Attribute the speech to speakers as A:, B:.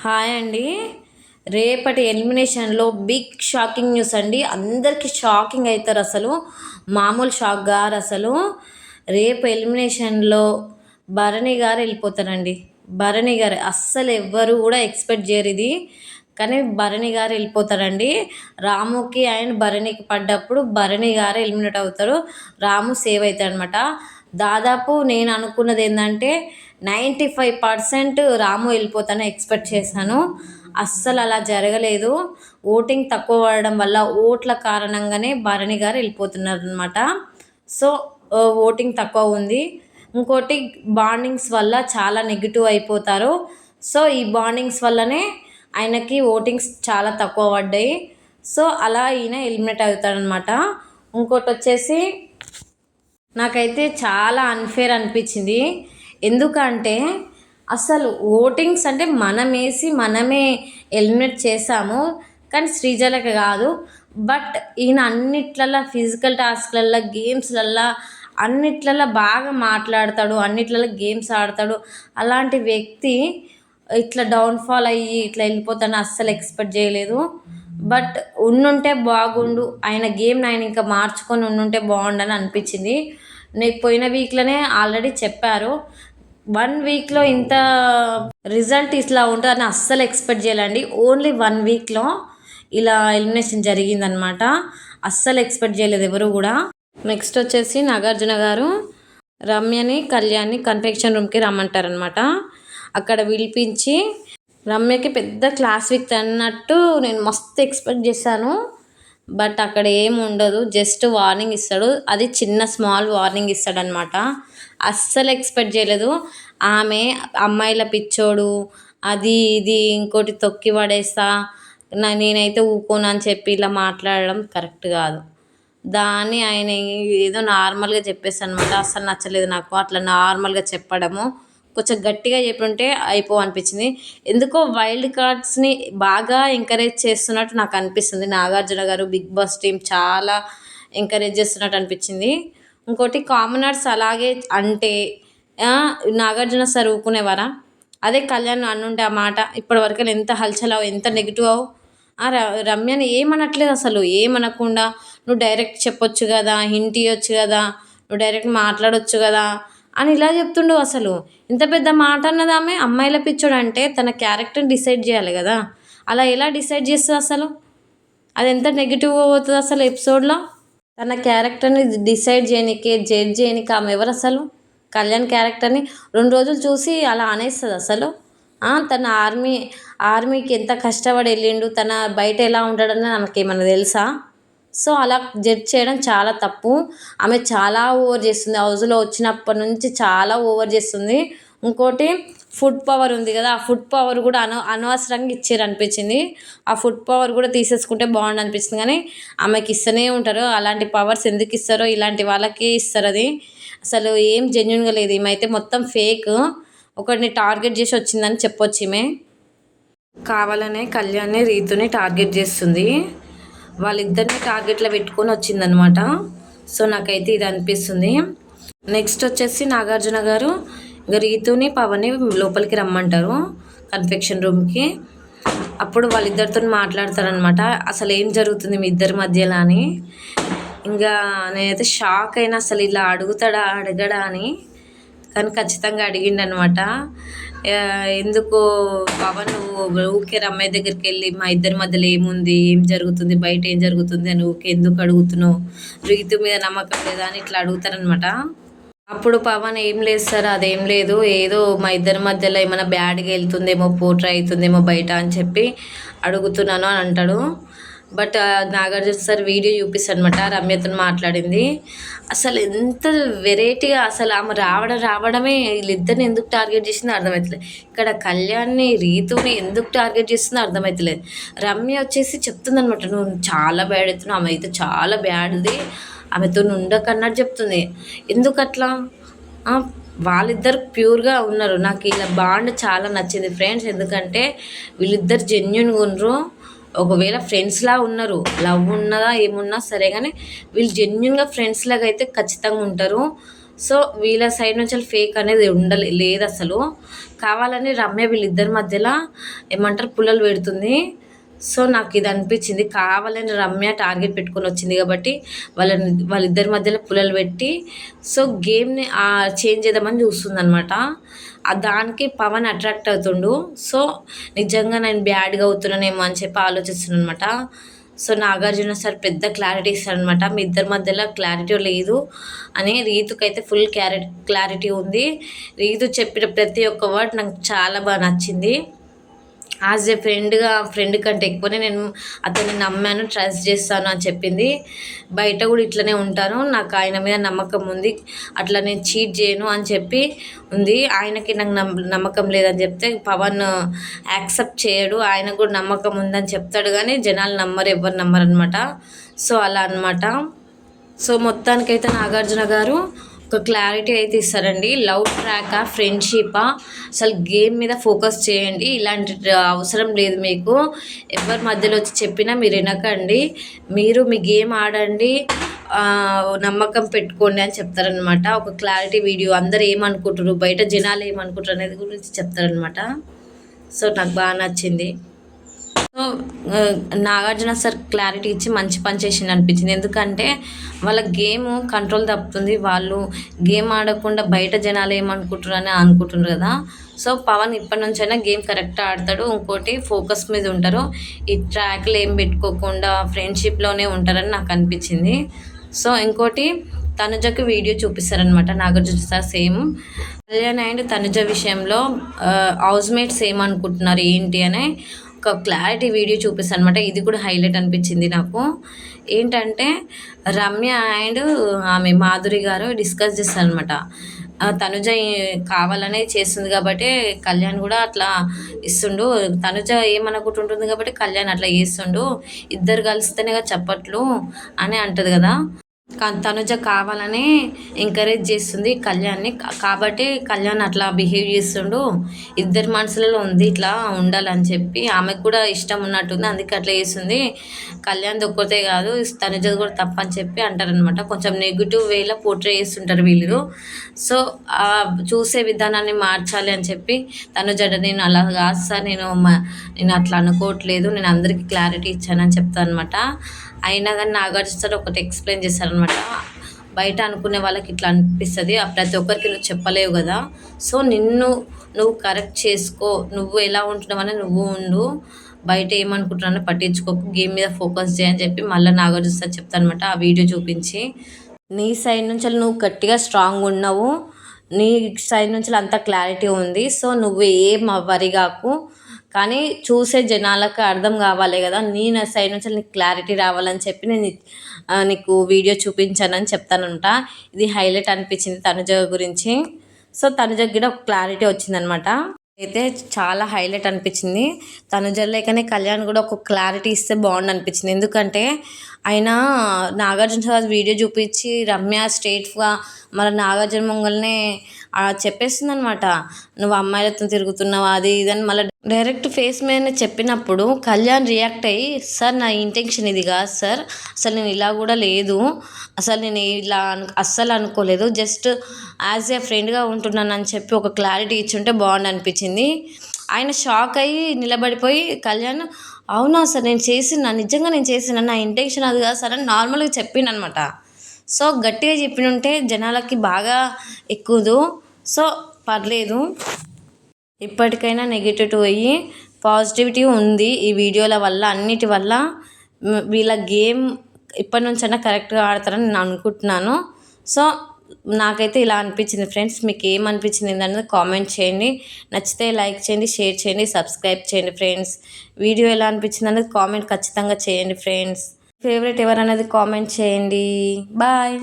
A: Hi అండి. రేపటి ఎలిమినేషన్లో big shocking news అండి. అందరికీ షాకింగ్ అవుతారు అసలు. మామూలు షాక్ గారు అసలు. రేపు ఎలిమినేషన్లో భరణి గారు వెళ్ళిపోతారండి. భరణి గారు అస్సలు ఎవ్వరు కూడా ఎక్స్పెక్ట్ చేయరు ఇది. కానీ భరణి గారు వెళ్ళిపోతారండి. రాముకి అండ్ భరణికి పడ్డప్పుడు భరణి గారు ఎలిమినేట్ అవుతారు. రాము సేవ్ అవుతాడు అనమాట దాదాపు నేను అనుకున్నది ఏంటంటే నైంటీ ఫైవ్ పర్సెంట్ రాము వెళ్ళిపోతాను ఎక్స్పెక్ట్ చేశాను. అస్సలు అలా జరగలేదు. ఓటింగ్ తక్కువ పడడం వల్ల ఓట్ల కారణంగానే భరణి గారు వెళ్ళిపోతున్నారు అనమాట సో ఓటింగ్ తక్కువ ఉంది. ఇంకోటి బాండింగ్స్ వల్ల చాలా నెగిటివ్ అయిపోతారు. సో ఈ బాండింగ్స్ వల్లనే ఆయనకి ఓటింగ్స్ చాలా తక్కువ పడ్డాయి. సో అలా ఈయన ఎలిమినేట్ అవుతాడనమాట ఇంకోటి వచ్చేసి నాకైతే చాలా అన్ఫేర్ అనిపించింది. ఎందుకంటే అసలు ఓటింగ్స్ అంటే మనం వేసి మనమే ఎలిమినేట్ చేసాము కానీ శ్రీజలకి కాదు. బట్ ఈయన అన్నిట్లల్లో ఫిజికల్ టాస్క్లల్లో గేమ్స్లల్లో అన్నిట్లలో బాగా మాట్లాడతాడు అన్నిట్లలో గేమ్స్ ఆడతాడు. అలాంటి వ్యక్తి ఇట్లా డౌన్ఫాల్ అయ్యి ఇట్లా వెళ్ళిపోతాను అస్సలు ఎక్స్పెక్ట్ చేయలేదు. బట్ ఉండుంటే బాగుండు ఆయన గేమ్ ఆయన ఇంకా మార్చుకొని ఉండుంటే బాగుండని అనిపించింది. నేను పోయిన వీక్లోనే ఆల్రెడీ చెప్పారు వన్ వీక్లో ఇంత రిజల్ట్ ఇట్లా ఉంటుందని అస్సలు ఎక్స్పెక్ట్ చేయాలండి. ఓన్లీ వన్ వీక్లో ఇలా ఎలిమినేషన్ జరిగిందనమాట. అస్సలు ఎక్స్పెక్ట్ చేయలేదు ఎవరు కూడా. నెక్స్ట్ వచ్చేసి నాగార్జున గారు రమ్యని కళ్యాణ్ని కన్ఫెక్షన్ రూమ్కి రమ్మంటారనమాట. అక్కడ పిలిపించి రమ్యకి పెద్ద క్లాస్ వీక్ అన్నట్టు నేను మస్తు ఎక్స్పెక్ట్ చేశాను. బట్ అక్కడ ఏం ఉండదు. జస్ట్ వార్నింగ్ ఇస్తాడు. అది చిన్న స్మాల్ వార్నింగ్ ఇస్తాడనమాట. అస్సలు ఎక్స్పెక్ట్ చేయలేదు. ఆమె అమ్మాయిల పిచ్చోడు అది ఇది ఇంకోటి తొక్కి పడేస్తా నా నేనైతే ఊకోను అని చెప్పి ఇలా మాట్లాడడం కరెక్ట్ కాదు. దాన్ని ఆయన ఏదో నార్మల్గా చెప్పేసి అనమాట అస్సలు నచ్చలేదు నాకు. అట్లా నార్మల్గా చెప్పడము. కొంచెం గట్టిగా చెప్పుంటే అయిపో అనిపించింది ఎందుకో వైల్డ్ కార్డ్స్ని బాగా ఎంకరేజ్ చేస్తున్నట్టు నాకు అనిపిస్తుంది. Nagarjuna garu Bigg Boss team చాలా ఎంకరేజ్ చేస్తున్నట్టు అనిపించింది. ఇంకోటి కామనర్స్ అలాగే అంటే నాగార్జున సార్ ఊకునేవారా అదే కళ్యాణ్ అన్నుంటే ఆ మాట ఇప్పటివరకు ఎంత హల్చలావు ఎంత నెగిటివ్ అవు రమ్యని ఏమనట్లేదు అసలు ఏమనకుండా నువ్వు డైరెక్ట్ చెప్పొచ్చు కదా హింట్ ఇవ్వచ్చు కదా నువ్వు డైరెక్ట్ మాట్లాడవచ్చు కదా అని ఇలా చెప్తుండు అసలు. ఇంత పెద్ద మాట అన్నది ఆమె అమ్మాయిల పిచ్చోడు అంటే తన క్యారెక్టర్ని డిసైడ్ చేయాలి కదా. అలా ఎలా డిసైడ్ చేస్తుంది అసలు? అది ఎంత నెగిటివ్ అవుతుంది అసలు ఎపిసోడ్లో? తన క్యారెక్టర్ని డిసైడ్ చేయనికి జడ్జ్ చేయనికి ఆమె ఎవరు అసలు? కళ్యాణ్ క్యారెక్టర్ని రెండు రోజులు చూసి అలా అనేస్తుంది అసలు. తన ఆర్మీ ఆర్మీకి ఎంత కష్టపడి వెళ్ళిండు తన బయట ఎలా ఉంటాడని ఏమన్నా తెలుసా? సో అలా జడ్జ్ చేయడం చాలా తప్పు. ఆమె చాలా ఓవర్ చేస్తుంది. హౌస్లో వచ్చినప్పటి నుంచి చాలా ఓవర్ చేస్తుంది. ఇంకోటి ఫుడ్ పవర్ ఉంది కదా ఆ ఫుడ్ పవర్ కూడా అను అనవసరంగా ఇచ్చారు అనిపించింది ఆ ఫుడ్ పవర్ కూడా తీసేసుకుంటే బాగుండు అనిపిస్తుంది కానీ ఆమెకి ఇస్తూనే ఉంటారు. అలాంటి పవర్స్ ఎందుకు ఇస్తారో ఇలాంటి వాళ్ళకి ఇస్తారు అది. అసలు ఏం జెన్యున్గా లేదు. ఈమె మొత్తం ఫేక్. ఒకరిని టార్గెట్ చేసి వచ్చిందని చెప్పొచ్చు ఈమె. కావాలనే కళ్యాణ్ని రీతుని టార్గెట్ చేస్తుంది. వాళ్ళిద్దరిని టార్గెట్లో పెట్టుకొని వచ్చిందనమాట. సో నాకైతే ఇది అనిపిస్తుంది. నెక్స్ట్ వచ్చేసి నాగార్జున గారు ఇంకా రీతుని పవన్ని లోపలికి రమ్మంటారు కన్ఫెక్షన్ రూమ్కి. అప్పుడు వాళ్ళిద్దరితో మాట్లాడతారనమాట. అసలు ఏం జరుగుతుంది మీ ఇద్దరి మధ్యలో అని. ఇంకా నేనైతే షాక్ అయినా అసలు ఇలా అడుగుతాడా అడగడా అని. కానీ ఖచ్చితంగా అడిగిండనమాట. ఎందుకు పవన్ ఊకే రమ్మాయి దగ్గరికి వెళ్ళి మా ఇద్దరి మధ్యలో ఏముంది ఏం జరుగుతుంది బయట ఏం జరుగుతుంది అని ఊకే ఎందుకు అడుగుతున్నావు? రీతు మీద నమ్మకం లేదా అని ఇట్లా అడుగుతారనమాట. అప్పుడు పవన్ ఏం లేదు సార్ అదేం లేదు. ఏదో మా ఇద్దరి మధ్యలో ఏమైనా బ్యాడ్గా వెళ్తుందేమో పోట్రా అవుతుందేమో బయట అని చెప్పి అడుగుతున్నాను అని అంటాడు. బట్ నాగార్జున సార్ వీడియో చూపిస్తాడనమాట రమ్యతను మాట్లాడింది. అసలు ఎంత వెరైటీగా అసలు ఆమె రావడం రావడమే వీళ్ళిద్దరిని ఎందుకు టార్గెట్ చేసిందో అర్థమవుతలేదు ఇక్కడ కళ్యాణ్ని రీతుని ఎందుకు టార్గెట్ చేస్తుందో అర్థమవుతలేదు రమ్య వచ్చేసి చెప్తుంది అనమాట నువ్వు చాలా బ్యాడ్ అవుతున్నావు ఆమె అయితే చాలా బ్యాడ్ది ఆమెతో ఉండకన్నట్టు చెప్తుంది. ఎందుకు అట్లా వాళ్ళిద్దరు ప్యూర్గా ఉన్నారు. నాకు ఇలా బాండ్ చాలా నచ్చింది ఫ్రెండ్స్ ఎందుకంటే వీళ్ళిద్దరు జెన్యున్గా ఉన్నారు ఒకవేళ ఫ్రెండ్స్లా ఉన్నారు లవ్ ఉన్నదా ఏమున్నా సరే కానీ వీళ్ళు జెన్యున్గా ఫ్రెండ్స్ లాగా అయితే ఖచ్చితంగా ఉంటారు. సో వీళ్ళ సైడ్ నుంచి ఫేక్ అనేది ఉండలే లేదు అసలు. కావాలని రమ్య వీళ్ళిద్దరి మధ్యలో ఏమంటారు పుల్లలు పెడుతుంది. సో నాకు ఇది అనిపించింది. కావాలని రమ్య టార్గెట్ పెట్టుకొని వచ్చింది కాబట్టి వాళ్ళని వాళ్ళిద్దరి మధ్యలో పుల్లలు పెట్టి సో గేమ్ని చేంజ్ చేద్దామని చూస్తుంది అనమాట దానికి పవన్ అట్రాక్ట్ అవుతుండు. సో నిజంగా నేను బ్యాడ్గా అవుతున్నానేమో అని చెప్పి ఆలోచిస్తున్నాను అనమాట సో నాగార్జున సార్ పెద్ద క్లారిటీ ఇస్తారనమాట. మీ ఇద్దరి మధ్యలో క్లారిటీ లేదు అని రీతుకైతే ఫుల్ క్లారిటీ క్లారిటీ ఉంది. రీతు చెప్పిన ప్రతి ఒక్క వర్డ్ నాకు చాలా బాగా నచ్చింది. యాజ్ ఏ ఫ్రెండ్గా ఫ్రెండ్ కంటే ఎక్కువనే నేను అతన్ని నమ్మాను ట్రస్ట్ చేస్తాను అని చెప్పింది. బయట కూడా ఇట్లనే ఉంటాను. నాకు ఆయన మీద నమ్మకం ఉంది. అట్లా నేను చీట్ చేయను అని చెప్పి ఉంది. ఆయనకి నాకు నమ్మకం లేదని చెప్తే పవన్ యాక్సెప్ట్ చేయడు. ఆయనకు కూడా నమ్మకం ఉందని చెప్తాడు కానీ జనాలు నమ్మరు ఎవరు నమ్మరు అనమాట సో అలా అనమాట సో మొత్తానికైతే నాగార్జున గారు ఒక క్లారిటీ అయితే ఇస్తారండి. లవ్ ట్రాకా ఫ్రెండ్షిపా అసలు గేమ్ మీద ఫోకస్ చేయండి. ఇలాంటి అవసరం లేదు మీకు. ఎవరి మధ్యలో వచ్చి చెప్పినా మీరు వినకండి. మీరు మీ గేమ్ ఆడండి. నమ్మకం పెట్టుకోండి అని చెప్తారనమాట ఒక క్లారిటీ వీడియో అందరు ఏమనుకుంటారు బయట జనాలు ఏమనుకుంటారు అనేది గురించి చెప్తారనమాట సో నాకు బాగా నచ్చింది. సో నాగార్జున సార్ క్లారిటీ ఇచ్చి మంచి పని చేసింది అనిపించింది. ఎందుకంటే వాళ్ళ గేమ్ కంట్రోల్ తప్పుతుంది. వాళ్ళు గేమ్ ఆడకుండా బయట జనాలు ఏమనుకుంటున్నారని అని అనుకుంటున్నారు కదా. సో పవన్ ఇప్పటి నుంచైనా గేమ్ కరెక్ట్ ఆడతాడు. ఇంకోటి ఫోకస్ మీద ఉంటారు. ఈ ట్రాక్లు ఏం పెట్టుకోకుండా ఫ్రెండ్షిప్లోనే ఉంటారని నాకు అనిపించింది. సో ఇంకోటి తనుజకి video చూపిస్తారనమాట Nagarjuna sir same. Kalyan and Tanuja విషయంలో హౌస్ మేట్స్ ఏమనుకుంటున్నారు ఏంటి అని ఒక క్లారిటీ వీడియో చూపిస్తాను అనమాట ఇది కూడా హైలైట్ అనిపించింది నాకు. ఏంటంటే రమ్య అండ్ ఆమె మాధురి గారు డిస్కస్ చేస్తారనమాట తనుజ కావాలనే చేస్తుంది కాబట్టి కళ్యాణ్ కూడా అట్లా ఇస్తుండు. తనుజ ఏమనుకుంటుంటుంది కాబట్టి కళ్యాణ్ అట్లా చేస్తుండు. ఇద్దరు కలిస్తేనే కదా చెప్పట్లు అని అంటది కదా. తనుజ కావాలని ఎంకరేజ్ చేస్తుంది కళ్యాణ్ని. కాబట్టి కళ్యాణ్ అట్లా బిహేవ్ చేస్తుండు. ఇద్దరి మనసులలో ఉంది ఇట్లా ఉండాలని చెప్పి ఆమెకు కూడా ఇష్టం ఉన్నట్టుంది. అందుకే అట్లా చేస్తుంది. కళ్యాణ్ ఒక్కతే కాదు తనుజ కూడా తప్పని చెప్పి అంటారనమాట కొంచెం నెగిటివ్ వేలో పోర్ట్రే చేస్తుంటారు వీళ్ళు. సో చూసే విధానాన్ని మార్చాలి అని చెప్పి తనుజ నేను అలా కాదు సార్ నేను నేను అట్లా అనుకోవట్లేదు. నేను అందరికీ క్లారిటీ ఇచ్చానని చెప్తాను అనమాట అయినా కానీ నాగార్జున సార్ ఒకటి ఎక్స్ప్లెయిన్ చేశారనమాట బయట అనుకునే వాళ్ళకి ఇట్లా అనిపిస్తుంది. ప్రతి ఒక్కరికి నువ్వు చెప్పలేవు కదా. సో నిన్ను నువ్వు కరెక్ట్ చేసుకో. నువ్వు ఎలా ఉంటున్నావని నువ్వు ఉండు. బయట ఏమనుకుంటున్నానో పట్టించుకోకు గేమ్ మీద ఫోకస్ చేయని చెప్పి మళ్ళీ నాగార్జున సార్ చెప్తానమాట ఆ వీడియో చూపించి. నీ సైడ్ నుంచి నువ్వు గట్టిగా స్ట్రాంగ్ ఉన్నావు. నీ సైడ్ నుంచి అంత క్లారిటీ ఉంది. సో నువ్వు ఏం వరిగాకు కానీ చూసే జనాలకు అర్థం కావాలి కదా. నీ నా సైడ్ నుంచి నీకు క్లారిటీ రావాలని చెప్పి నేను నీకు వీడియో చూపించానని చెప్తానంట. ఇది హైలైట్ అనిపించింది తనుజ గురించి. సో తనుజ కూడా ఒక క్లారిటీ వచ్చిందనమాట. అయితే చాలా హైలైట్ అనిపించింది. తనుజ లేకనే కళ్యాణ్ కూడా ఒక క్లారిటీ ఇస్తే బాగుండు అనిపించింది. ఎందుకంటే ఆయన నాగార్జున సార్ వీడియో చూపించి రమ్య స్ట్రేట్గా మన నాగార్జున మొంగల్నే చెప్పేస్తుంది అనమాట నువ్వు అమ్మాయిలతో తిరుగుతున్నావు అది ఇదని మళ్ళీ డైరెక్ట్ ఫేస్ మీద చెప్పినప్పుడు కళ్యాణ్ రియాక్ట్ అయ్యి సార్ నా ఇంటెన్షన్ ఇది కాదు సార్ అసలు నేను ఇలా కూడా లేదు అసలు నేను ఇలా అను అస్సలు అనుకోలేదు జస్ట్ యాజ్ ఏ ఫ్రెండ్గా ఉంటున్నాను అని చెప్పి ఒక క్లారిటీ ఇచ్చుంటే బాగుండు అనిపించింది. ఆయన షాక్ అయ్యి నిలబడిపోయి కళ్యాణ్ అవునా సార్ నేను చేసిన నిజంగా నేను చేసిన నా ఇంటెన్షన్ అది కాదు సార్ అని నార్మల్గా చెప్పిండనమాట. సో గట్టిగా చెప్పినుంటే జనాలకి బాగా ఎక్కువదు. సో పర్లేదు. ఇప్పటికైనా నెగిటివ్ అయ్యి పాజిటివిటీ ఉంది ఈ వీడియోల వల్ల అన్నిటి వల్ల వీళ్ళ గేమ్ ఇప్పటి నుంచైనా కరెక్ట్గా ఆడతారని నేను అనుకుంటున్నాను. సో నాకైతే ఇలా అనిపించింది ఫ్రెండ్స్. మీకు ఏమనిపించింది అనేది కామెంట్ చేయండి. నచ్చితే లైక్ చేయండి షేర్ చేయండి సబ్స్క్రైబ్ చేయండి ఫ్రెండ్స్. వీడియో ఎలా అనిపించింది అనేది కామెంట్ ఖచ్చితంగా చేయండి ఫ్రెండ్స్. ఫేవరెట్ ఎవరనేది కామెంట్ చేయండి. బాయ్.